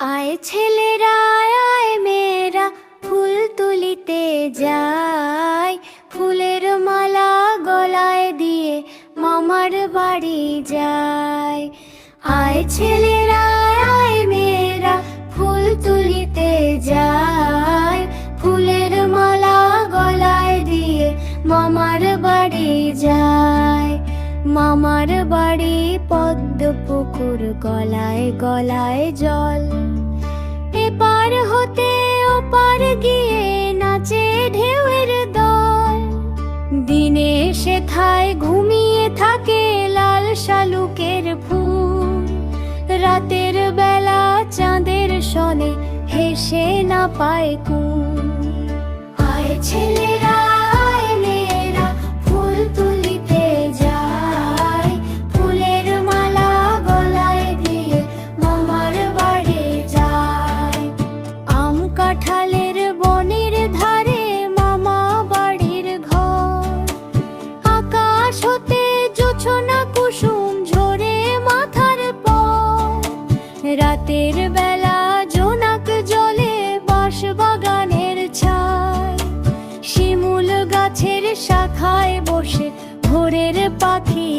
আয় ছেলেরা, আয় মেয়েরা, ফুল তুলিতে যায় ফুলের মালা গলায় দিয়ে মামার বাড়ি যায় আয় ছেলেরা, আয় মেয়েরা, ফুল তুলিতে যায় ফুলের মালা গলায় দিয়ে মামার বাড়ি যায় মামার বাড়ি পদ্ম পুকুর গলায় গলায় জল। এপার হতে ওপার গিয়ে নাচে ঢেউয়ের দল। দিনে সেথায় ঘুমিয়ে থাকে লাল শালুকের ফুল। রাতের বেলা চাঁদের সনে হেসে না পায় কুল। আয় ছেলেরা আকাশ হতে জোছনা কুসুম ঝরে মাথার পর রাতের বেলা জোনাক জলে বাঁশ বাগানের ছায় শিমুল গাছের শাখায় বসে ভোরের পাখি